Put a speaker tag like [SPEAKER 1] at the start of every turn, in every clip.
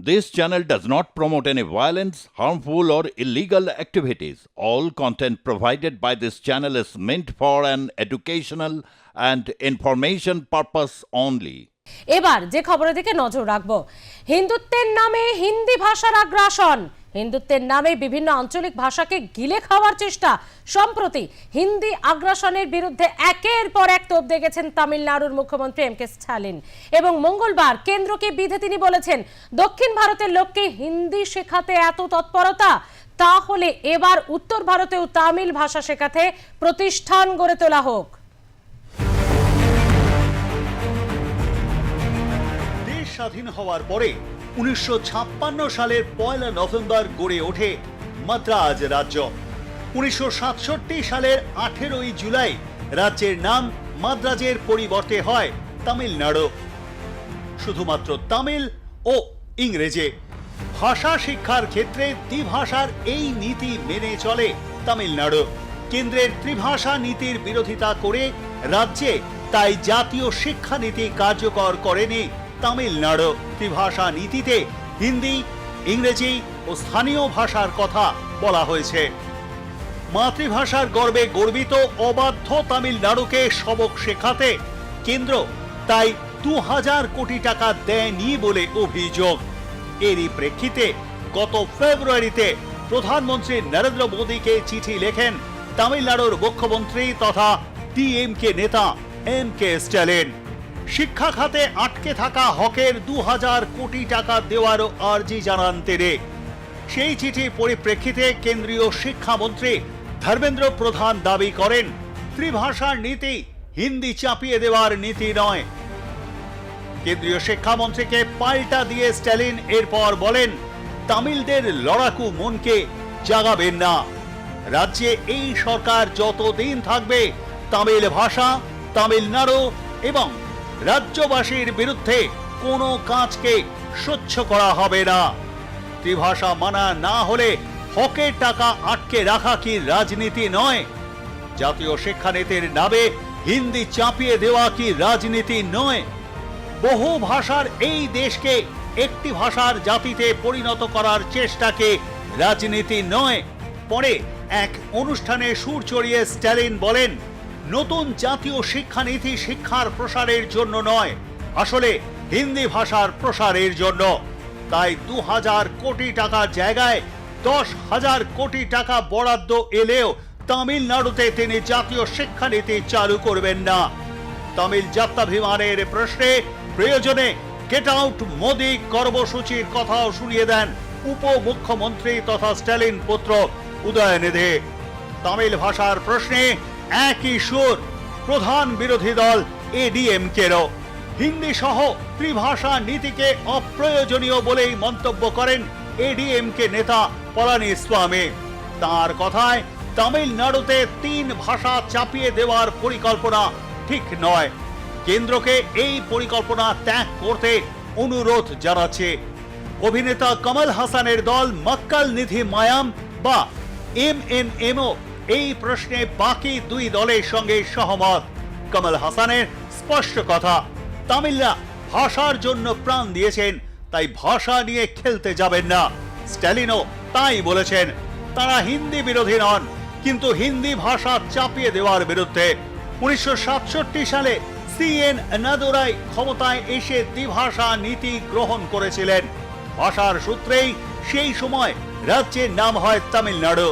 [SPEAKER 1] This channel does not promote any violence, harmful, or illegal activities. All content provided by this channel is meant for an educational and information purpose only.
[SPEAKER 2] এবার যে খবরের দিকে নজর রাখব হিন্দুত্বের নামে হিন্দি ভাষার আগ্রাসন হিন্দুত্বের নামে বিভিন্ন আঞ্চলিক ভাষাকে গিলে খাওয়ার চেষ্টা। সম্প্রতি হিন্দি আগ্রাসনের বিরুদ্ধে একের পর এক তোপ দেখেছেন তামিলনাড়ুর মুখ্যমন্ত্রী এম কে স্টালিন এবং মঙ্গলবার কেন্দ্রকে বিধে তিনি বলেছেন, দক্ষিণ ভারতের লোককে হিন্দি শেখাতে এত তৎপরতা, তাহলে এবার উত্তর ভারতেও তামিল ভাষা শেখাতে প্রতিষ্ঠান গড়ে তোলা হোক।
[SPEAKER 3] দেশ স্বাধীন হওয়ার পরে উনিশশো ছাপ্পান্ন সালের পয়লা নভেম্বর গড়ে ওঠে মাদ্রাজ রাজ্য। উনিশশো সালের আঠেরোই জুলাই রাজ্যের নাম মাদ্রাজের পরিবর্তে হয় তামিলনাড়ু। শুধুমাত্র তামিল ও ইংরেজি। ভাষা শিক্ষার ক্ষেত্রে দ্বিভাষার এই নীতি মেনে চলে তামিলনাড়ু। কেন্দ্রের ত্রিভাষা নীতির বিরোধিতা করে রাজ্যে তাই জাতীয় শিক্ষানীতি কার্যকর করেনি তামিলনাড়ু। ত্রিভাষা নীতিতে হিন্দি, ইংরেজি ও স্থানীয় ভাষার কথা বলা হয়েছে। মাতৃভাষার গর্বে গর্বিত অবাধ্য তামিলনাড়ুকে সবক শেখাতে কেন্দ্র তাই দু হাজার কোটি টাকা দেয়নি বলে অভিযোগ। এরই প্রেক্ষিতে গত ফেব্রুয়ারিতে প্রধানমন্ত্রী নরেন্দ্র মোদীকে চিঠি লেখেন তামিলনাড়ুর মুখ্যমন্ত্রী তথা টিএমকে নেতা এম কে স্ট্যালিন। শিক্ষা খাতে আটকে থাকা হকের দু হাজার কোটি টাকা দেওয়ারও আর্জি জানান তিনি সেই চিঠি পরিপ্রেক্ষিতে কেন্দ্রীয় শিক্ষামন্ত্রী ধর্মেন্দ্র প্রধান দাবি করেন, ত্রিভাষার নীতি হিন্দি চাপিয়ে দেওয়ার নীতি নয়। কেন্দ্রীয় শিক্ষামন্ত্রীকে পাল্টা দিয়ে স্ট্যালিন এরপর বলেন, তামিলদের লড়াকু মনকে জাগাবেন না। রাজ্যে এই সরকার যতদিন থাকবে, তামিল ভাষা, তামিলনাড়ু এবং রাজ্যবাসীর বিরুদ্ধে কোনো কাজকে সহ্য করা হবে না। ত্রিভাষা মানা না হলে হকের টাকা আটকে রাখা কি রাজনীতি নয়? জাতীয় শিক্ষানীতির নামে হিন্দি চাপিয়ে দেওয়া কি রাজনীতি নয়? বহু ভাষার এই দেশকে একটি ভাষার জাতিতে পরিণত করার চেষ্টাকে রাজনীতি নয়। পরে এক অনুষ্ঠানে সুর চড়িয়ে স্ট্যালিন বলেন নতুন জাতীয় শিক্ষানীতি শিক্ষার প্রসারের জন্য নয়। আসলে হিন্দি ভাষার প্রসারের জন্য। তাই দু হাজার কোটি টাকার জায়গায় দশ হাজার কোটি টাকা বরাদ্দ এলেও তামিলনাড়ুতে তিনি জাতীয় শিক্ষানীতি চালু করবেন না। তামিল যাত্রাভিমানের প্রশ্নে প্রয়োজনে গেট আউট মোদি কর্মসূচির কথাও শুনিয়ে দেন উপমুখ্যমন্ত্রী তথা স্ট্যালিন পুত্র উদয়নিধি। তামিল ভাষার প্রশ্নে একই সুর, প্রধান বিরোধী দল এডিএমকেরও। হিন্দি সহ ত্রিভাষা নীতিকে অপ্রয়োজনীয় বলেই মন্তব্য করেন এডিএমকে নেতা পলানিস্বামী তার কথায়, তামিলনাড়ুতে তিন ভাষা চাপিয়ে দেওয়ার পরিকল্পনা ঠিক নয়। কেন্দ্রকে এই পরিকল্পনা ত্যাগ করতে অনুরোধ জানাচ্ছে। অভিনেতা কমল হাসানের দল মক্কাল নিধি মায়াম বা এম এন এমও এই প্রশ্নে বাকি দুই দলের সঙ্গে সহমত। কমল হাসানের স্পষ্ট কথা, তামিলরা ভাষার জন্য প্রাণ দিয়েছেন, তাই ভাষা নিয়ে খেলতে যাবেন না। স্ট্যালিনও তাই বলেছেন, তারা হিন্দি বিরোধী নন, কিন্তু হিন্দি ভাষা চাপিয়ে দেওয়ার বিরুদ্ধে। উনিশশো সাতষট্টি সালে সিএন নাদুরাই ক্ষমতায় এসে দ্বিভাষা নীতি গ্রহণ করেছিলেন। ভাষার সূত্রেই সেই সময় রাজ্যের নাম হয় তামিলনাড়ু।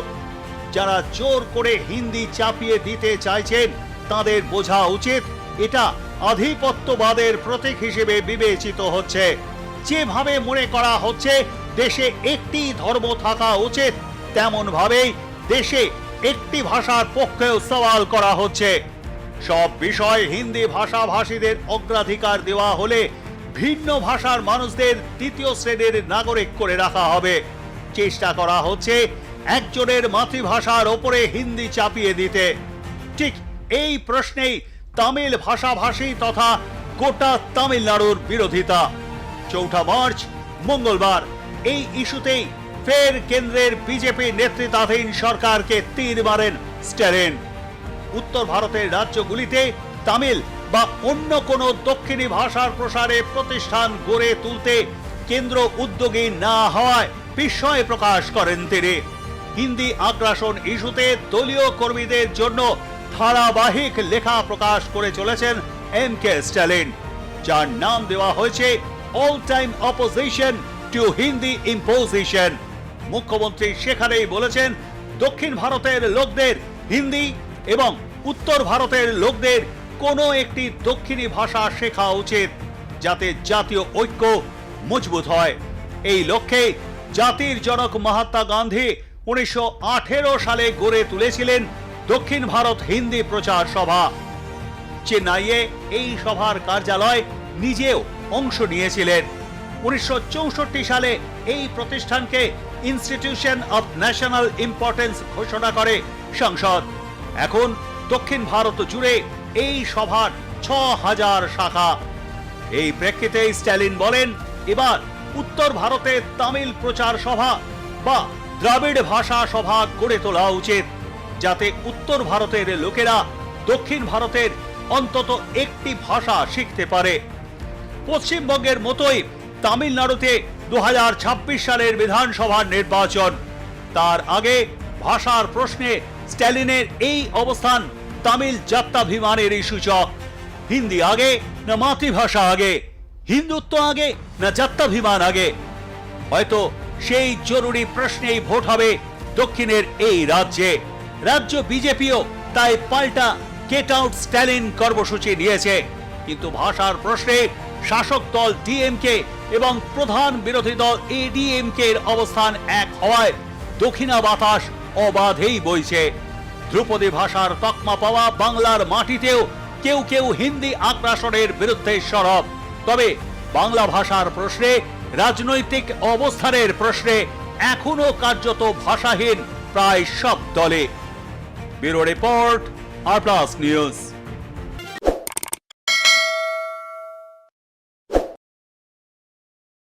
[SPEAKER 3] যারা জোর করে হিন্দি চাপিয়ে দিতে চাইছেন, তাদের বোঝা উচিত এটা আধিপত্যবাদের প্রতীক হিসেবে বিবেচিত হচ্ছে। যেভাবে মনে করা হচ্ছে, দেশে একটি ধর্ম থাকা উচিত তেমন ভাবেই দেশে একটি ভাষার পক্ষেও সওয়াল করা হচ্ছে। সব বিষয় হিন্দি ভাষাভাষীদের অগ্রাধিকার দেওয়া হলে ভিন্ন ভাষার মানুষদের দ্বিতীয় শ্রেণির নাগরিক করে রাখা হবে। চেষ্টা করা হচ্ছে একজনের মাতৃভাষার ওপরে হিন্দি চাপিয়ে দিতে। ঠিক এই প্রশ্নেই তামিল ভাষাভাষী তথা গোটা তামিলনাড়ুর বিরোধিতা। চৌঠা মার্চ, মঙ্গলবার। এই ইস্যুতেই ফের কেন্দ্রের বিজেপি নেতৃত্বাধীন সরকারকে তীর মারেন স্ট্যালিন উত্তর ভারতের রাজ্যগুলিতে তামিল বা অন্য কোনো দক্ষিণী ভাষার প্রসারে প্রতিষ্ঠান গড়ে তুলতে কেন্দ্র উদ্যোগী না হওয়ায় বিস্ময় প্রকাশ করেন তিনি। হিন্দি আগ্রাসন ইস্যুতে দলীয় কর্মীদের জন্য ধারাবাহিক লেখা প্রকাশ করে চলেছেন এম কে স্ট্যালিন, যার নাম দেওয়া হয়েছে all time opposition to Hindi imposition মুখ্যমন্ত্রী সেখানেই বলেছেন, দক্ষিণ ভারতের লোকদের হিন্দি এবং উত্তর ভারতের লোকদের কোনো একটি দক্ষিণী ভাষা শেখা উচিত, যাতে জাতীয় ঐক্য মজবুত হয়। এই লক্ষ্যে জাতির জনক মহাত্মা গান্ধী উনিশশো আঠেরো সালে গড়ে তুলেছিলেন দক্ষিণ ভারত হিন্দি প্রচার সভা। চেন্নাইয়ে এই সভার কার্যালয় নিজেও অংশ নিয়েছিলেন। উনিশশো চৌষট্টি সালে এই প্রতিষ্ঠানকে ইনস্টিটিউশন অফ ন্যাশনাল ইম্পর্টেন্স ঘোষণা করে সংসদ। এখন দক্ষিণ ভারত জুড়ে এই সভার ছ হাজার শাখা। এই প্রেক্ষিতে স্ট্যালিন বলেন, এবার উত্তর ভারতে তামিল প্রচার সভা বা দ্রাবিড় ভাষা সভা গড়ে তোলা উচিত, যাতে উত্তর ভারতের লোকেরা দক্ষিণ ভারতের অন্তত একটি ভাষা শিখতে পারে। পশ্চিমবঙ্গের মতোই তামিলনাড়ুতে দুহাজার ছাব্বিশ সালের বিধানসভার নির্বাচন। তার আগে ভাষার প্রশ্নে স্ট্যালিনের এই অবস্থান তামিল জাত্যাভিমানেরই সূচক। হিন্দি আগে, না মাতৃভাষা আগে, হিন্দুত্ব আগে, না জাত্যাভিমান আগে। হয়তো সেই জরুরি প্রশ্নেই ভোট হবে দক্ষিণের এই রাজ্যে। রাজ্য বিজেপিও তাই পাল্টা গেট আউট স্ট্যালিন কর্মসূচি নিয়েছে। কিন্তু ভাষার প্রশ্নে শাসক দল ডিএমকে এবং প্রধান বিরোধী দল এডিএমকে এর অবস্থান এক হওয়ায় দক্ষিণা বাতাস অবাধেই বইছে। ধ্রুপদী ভাষার তকমা পাওয়া বাংলার মাটিতেও কেউ কেউ হিন্দি আগ্রাসনের বিরুদ্ধে সরব। তবে বাংলা ভাষার প্রশ্নে রাজনৈতিক অবস্থানের প্রশ্নে এখনও কার্যত ভাষাহীন প্রায় সব দলে। Bureau report R plus news.